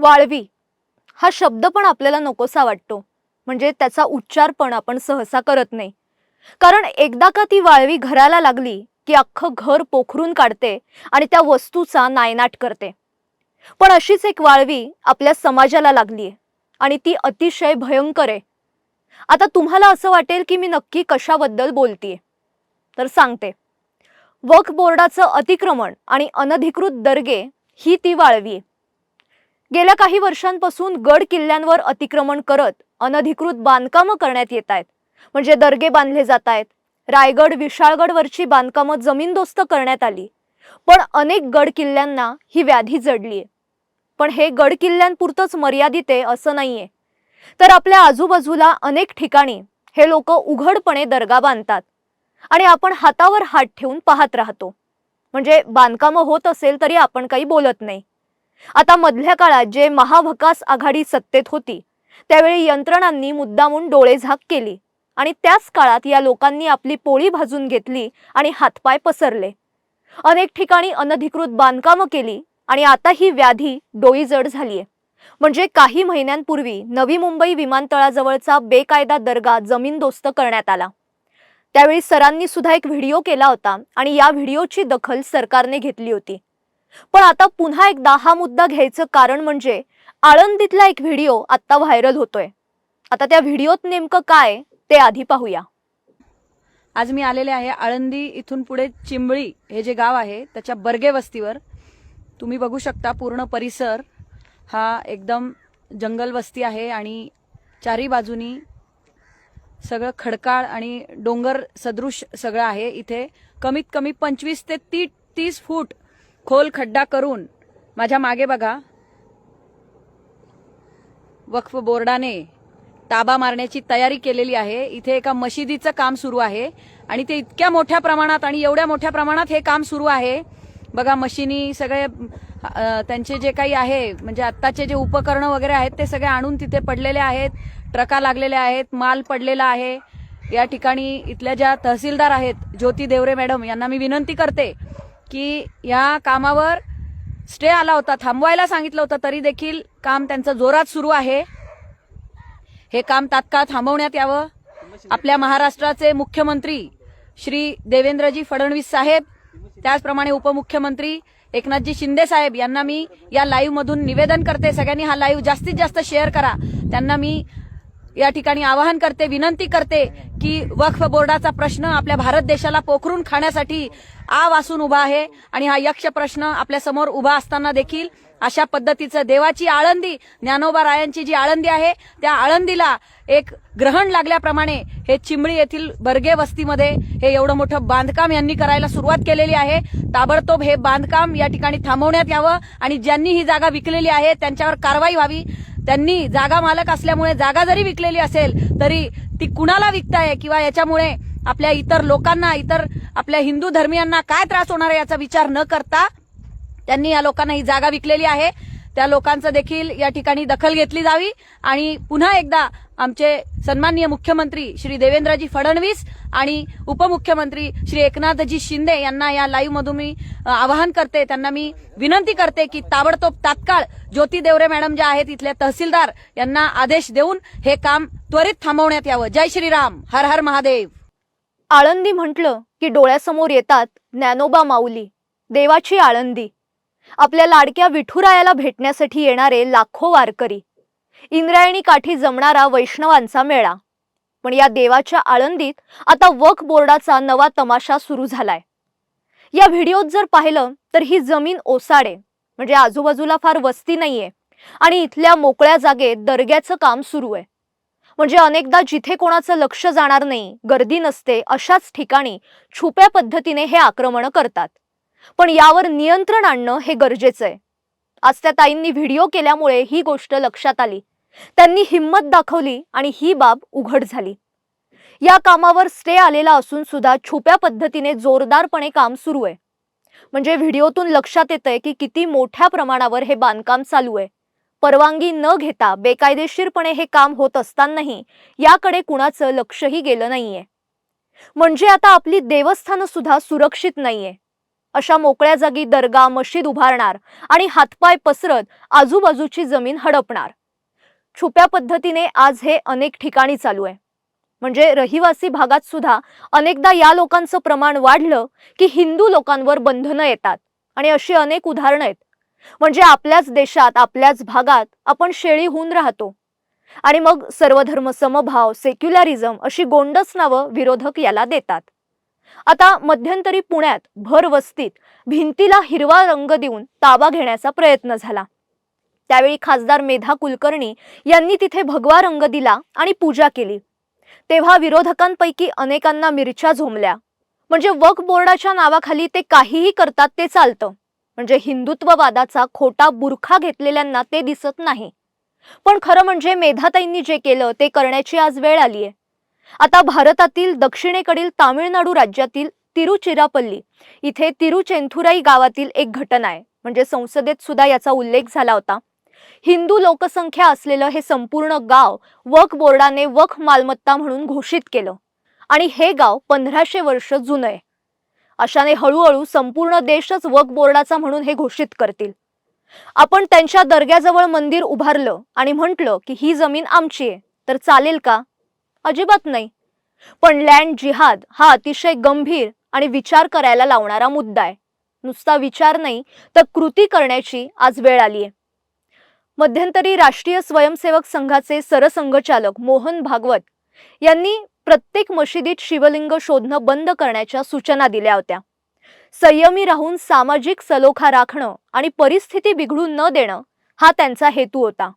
वाळवी. हा शब्द पण आपल्याला नकोसा वाटतो. म्हणजे त्याचा उच्चार पण आपण सहसा करत नाही. कारण एकदा का ती वाळवी घराला लागली की अख्खं घर पोखरून काढते आणि त्या वस्तूचा नायनाट करते. पण अशीच एक वाळवी आपल्या समाजाला लागलीये आणि ती अतिशय भयंकर आहे. आता तुम्हाला असं वाटेल की मी नक्की कशाबद्दल बोलतीये. तर सांगते. वक्फ बोर्डाचं अतिक्रमण आणि अनधिकृत दर्गे ही ती वाळवी आहे. गेल्या काही वर्षांपासून गड किल्ल्यांवर अतिक्रमण करत अनधिकृत बांधकामं करण्यात येत आहेत. म्हणजे दर्गे बांधले जात आहेत. रायगड विशाळगडवरची बांधकामं जमीनदोस्त करण्यात आली. पण अनेक गड किल्ल्यांना ही व्याधी जडली आहे. पण हे गड किल्ल्यांपुरतंच मर्यादित आहे असं नाहीये. तर आपल्या आजूबाजूला अनेक ठिकाणी हे लोक उघडपणे दर्गा बांधतात. आणि आपण हातावर हात ठेवून पाहत राहतो. म्हणजे बांधकामं होत असेल तरी आपण काही बोलत नाही. आता मधल्या काळात जे महाभकास आघाडी सत्तेत होती त्यावेळी यंत्रणांनी मुद्दामून डोळे झाक केली आणि त्याच काळात या लोकांनी आपली पोळी भाजून घेतली आणि हातपाय पसरले. अनेक ठिकाणी अनधिकृत बांधकामं केली आणि आता ही व्याधी डोईजड झालीय. म्हणजे काही महिन्यांपूर्वी नवी मुंबई विमानतळाजवळचा बेकायदा दर्गा जमीनदोस्त करण्यात आला. त्यावेळी सरांनी सुद्धा एक व्हिडिओ केला होता आणि या व्हिडिओची दखल सरकारने घेतली होती. पण आता पुन्हा एकदा हा मुद्दा घ्यायचं कारण म्हणजे आळंदीतला एक व्हिडिओ आता व्हायरल होतोय. आता त्या व्हिडिओत नेमकं काय ते आधी पाहूया. आज मी आलेले आहे आळंदी इथून पुढे चिंबळी हे जे गाव आहे त्याच्या बर्गे वस्तीवर. तुम्ही बघू शकता पूर्ण परिसर हा एकदम जंगल वस्ती आहे आणि चारी बाजूनी सगळं खडकाळ आणि डोंगर सदृश सगळं आहे. इथे कमीत कमी पंचवीस ते ती तीस फूट खोल खड्डा करून माझ्या मागे बघा. वक्फ बोर्डाने ताबा मारण्याची तयारी केलेली आहे. इथे एका मशिदीचं काम सुरू आहे आणि ते इतक्या मोठ्या प्रमाणात आणि एवढ्या मोठ्या प्रमाणात हे काम सुरू आहे. बघा मशिनी सगळे त्यांचे जे काही आहे म्हणजे आत्ताचे जे उपकरणं वगैरे आहेत ते सगळे आणून तिथे पडलेले आहेत. ट्रका लागलेल्या आहेत माल पडलेला आहे. या ठिकाणी इथल्या ज्या तहसीलदार आहेत ज्योती देवरे मॅडम यांना मी विनंती करते की या कामावर स्टे आला होता थांबवायला सांगितलं होतं तरी देखील काम त्यांचं जोरात सुरू आहे. हे काम तात्काळ थांबवण्यात यावं. आपल्या महाराष्ट्राचे मुख्यमंत्री श्री देवेंद्रजी फडणवीस साहेब त्याचप्रमाणे उपमुख्यमंत्री एकनाथजी शिंदे साहेब यांना मी या लाईव्हमधून निवेदन करते. सगळ्यांनी हा लाईव्ह जास्तीत जास्त शेअर करा. त्यांना मी या ठिकाणी आवाहन करते विनंती करते की वक्फ बोर्डाचा प्रश्न आपल्या भारत देशाला पोखरून खाण्यासाठी आ वासून उभा आहे आणि हा यक्ष प्रश्न आपल्यासमोर उभा असताना देखील अशा पद्धतीचं देवाची आळंदी ज्ञानोबा रायांची जी आळंदी आहे त्या आळंदीला एक ग्रहण लागल्याप्रमाणे हे चिंबळी येथील बर्गे वस्तीमध्ये हे एवढं मोठं बांधकाम यांनी करायला सुरुवात केलेली आहे. ताबडतोब हे बांधकाम या ठिकाणी थांबवण्यात यावं आणि ज्यांनी ही जागा विकलेली आहे त्यांच्यावर कारवाई व्हावी. त्यांनी जागा मालक असल्यामुळे जागा जरी विकलेली असेल तरी ती कुणाला विकताय किंवा याच्यामुळे आपल्या इतर लोकांना इतर आपल्या हिंदू धर्मियांना काय त्रास होणार आहे याचा विचार न करता त्यांनी या लोकांना ही जागा विकलेली आहे. त्या लोकांचं देखील या ठिकाणी दखल घेतली जावी. आणि पुन्हा एकदा आमचे सन्माननीय मुख्यमंत्री श्री देवेंद्रजी फडणवीस आणि उपमुख्यमंत्री श्री एकनाथजी शिंदे यांना या लाईव्ह मधून मी आवाहन करते त्यांना मी विनंती करते की ताबडतोब तात्काळ ज्योती देवरे मॅडम ज्या आहेत इथल्या तहसीलदार यांना आदेश देऊन हे काम त्वरित थांबवण्यात यावं. जय श्रीराम. हर हर महादेव. आळंदी म्हटलं की डोळ्यासमोर येतात ज्ञानोबा माऊली. देवाची आळंदी. आपल्या लाडक्या विठुरायाला भेटण्यासाठी येणारे लाखो वारकरी. इंद्रायणी काठी जमणारा वैष्णवांचा मेळा. पण या देवाच्या आळंदीत आता वक बोर्डाचा नवा तमाशा सुरू झालाय. या व्हिडिओत जर पाहिलं तर ही जमीन ओसाडे. म्हणजे आजूबाजूला फार वस्ती नाहीये. आणि इथल्या मोकळ्या जागेत दर्ग्याचं काम सुरू आहे म्हणजे अनेकदा जिथे कोणाचं लक्ष जाणार नाही गर्दी नसते अशाच ठिकाणी छुप्या पद्धतीने हे आक्रमण करतात. पण यावर नियंत्रण आणणं हे गरजेचं आहे. आज त्या ताईंनी व्हिडिओ केल्यामुळे ही गोष्ट लक्षात आली. त्यांनी हिंमत दाखवली आणि ही बाब उघड झाली. या कामावर स्टे आलेला असून सुद्धा छुप्या पद्धतीने जोरदारपणे काम सुरू आहे. म्हणजे व्हिडिओतून लक्षात येतंय की किती मोठ्या प्रमाणावर हे बांधकाम चालू आहे. परवानगी न घेता बेकायदेशीरपणे हे काम होत असतानाही याकडे कुणाचं लक्षही गेलं नाहीये. म्हणजे आता आपली देवस्थानं सुद्धा सुरक्षित नाहीये. अशा मोकळ्या जागी दर्गा मशीद उभारणार आणि हातपाय पसरत आजूबाजूची जमीन हडपणार. छुप्या पद्धतीने आज हे अनेक ठिकाणी चालू आहे. म्हणजे रहिवासी भागात सुद्धा अनेकदा या लोकांचं प्रमाण वाढलं की हिंदू लोकांवर बंधनं येतात. आणि अशी अनेक उदाहरणं आहेत. म्हणजे आपल्याच देशात आपल्याच भागात आपण शेळी होऊन राहतो. आणि मग सर्वधर्म समभाव सेक्युलरिझम अशी गोंडस नावं विरोधक याला देतात. आता मध्यंतरी पुण्यात भर वस्तीत भिंतीला हिरवा रंग देऊन ताबा घेण्याचा प्रयत्न झाला. त्यावेळी खासदार मेधा कुलकर्णी यांनी तिथे भगवा रंग दिला आणि पूजा केली. तेव्हा विरोधकांपैकी अनेकांना मिरच्या झोमल्या म्हणजे वक्फ बोर्डाच्या नावाखाली ते काहीही करतात ते चालतं. म्हणजे हिंदुत्ववादाचा खोटा बुरखा घेतलेल्यांना ते दिसत नाही. पण खरं म्हणजे मेधाताईंनी जे केलं ते करण्याची आज वेळ आली आहे आता भारतातील दक्षिणेकडील तामिळनाडू राज्यातील तिरुचिरापल्ली. इथे तिरुचेंथुराई गावातील एक घटना आहे. म्हणजे संसदेत सुद्धा याचा उल्लेख झाला होता. हिंदू लोकसंख्या असलेलं हे संपूर्ण गाव वक बोर्डाने वक मालमत्ता म्हणून घोषित केलं. आणि हे गाव पंधराशे वर्ष जुनं आहे. अशाने हळूहळू संपूर्ण देशच वक बोर्डाचा म्हणून हे घोषित करतील. आपण त्यांच्या दर्ग्याजवळ मंदिर उभारलं आणि म्हटलं की ही जमीन आमची आहे. तर चालेल का? अजिबात नाही. पण लँड जिहाद हा अतिशय गंभीर आणि विचार करायला लावणारा मुद्दा आहे. नुसता विचार नाही तर कृती करण्याची आज वेळ आली आहे मध्यंतरी राष्ट्रीय स्वयंसेवक संघाचे सरसंघचालक मोहन भागवत यांनी प्रत्येक मशिदीत शिवलिंग शोधणं बंद करण्याच्या सूचना दिल्या होत्या. संयमी राहून सामाजिक सलोखा राखणं आणि परिस्थिती बिघडू न देणं हा त्यांचा हेतू होता.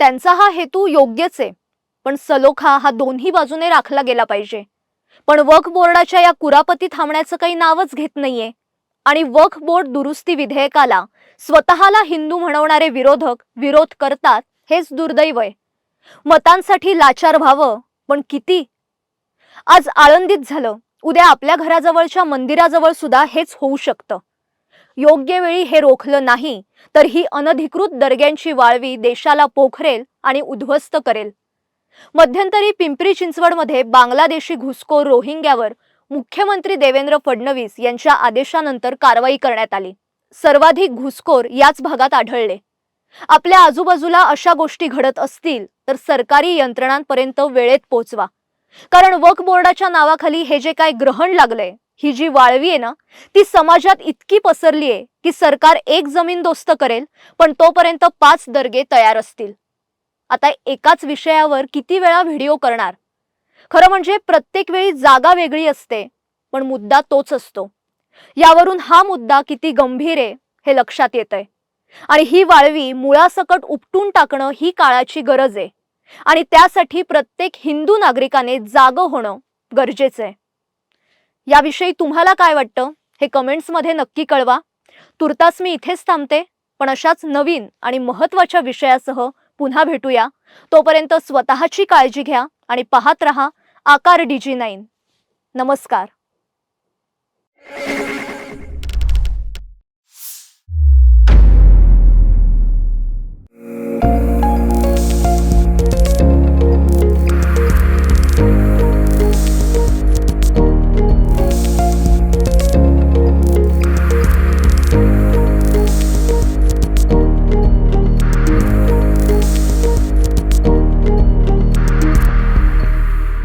त्यांचा हा हेतू योग्यच आहे. पण सलोखा हा दोन्ही बाजूने राखला गेला पाहिजे. पण वक्फ बोर्डाच्या या कुरापती थांबण्याचं काही नावच घेत नाहीये. आणि वक्फ बोर्ड दुरुस्ती विधेयकाला स्वतःला हिंदू म्हणवणारे विरोधक विरोध करतात हेच दुर्दैव आहे. मतांसाठी लाचार व्हावं पण किती? आज आळंदीत झालं उद्या आपल्या घराजवळच्या मंदिराजवळ सुद्धा हेच होऊ शकतं. योग्य वेळी हे रोखलं नाही तर ही अनधिकृत दर्ग्यांची वाळवी देशाला पोखरेल आणि उद्ध्वस्त करेल. मध्यंतरी पिंपरी चिंचवडमध्ये बांगलादेशी घुसखोर रोहिंग्यावर मुख्यमंत्री देवेंद्र फडणवीस यांच्या आदेशानंतर कारवाई करण्यात आली. सर्वाधिक घुसखोर याच भागात आढळले. आपल्या आजूबाजूला अशा गोष्टी घडत असतील तर सरकारी यंत्रणांपर्यंत वेळेत पोहोचवा. कारण वक्फ बोर्डाच्या नावाखाली हे जे काय ग्रहण लागलंय ही जी वाळवी आहे ना ती समाजात इतकी पसरली आहे की सरकार एक जमीन दोस्त करेल पण तोपर्यंत पाच दर्गे तयार असतील. आता एकाच विषयावर किती वेळा व्हिडिओ करणार? खरं म्हणजे प्रत्येक वेळी जागा वेगळी असते पण मुद्दा तोच असतो. यावरून हा मुद्दा किती गंभीर आहे हे लक्षात येतंय. आणि ही वाळवी मुळासकट उपटून टाकणं ही काळाची गरज आहे. आणि त्यासाठी प्रत्येक हिंदू नागरिकाने जागं होणं गरजेचं आहे. याविषयी तुम्हाला काय वाटतं हे कमेंट्समध्ये नक्की कळवा. तुर्तास मी इथेच थांबते पण अशाच नवीन आणि महत्त्वाच्या विषयासह पुन्हा भेटूया. तोपर्यंत स्वतःची काळजी घ्या आणि पाहत रहा. आकार डीजी नाईन. नमस्कार.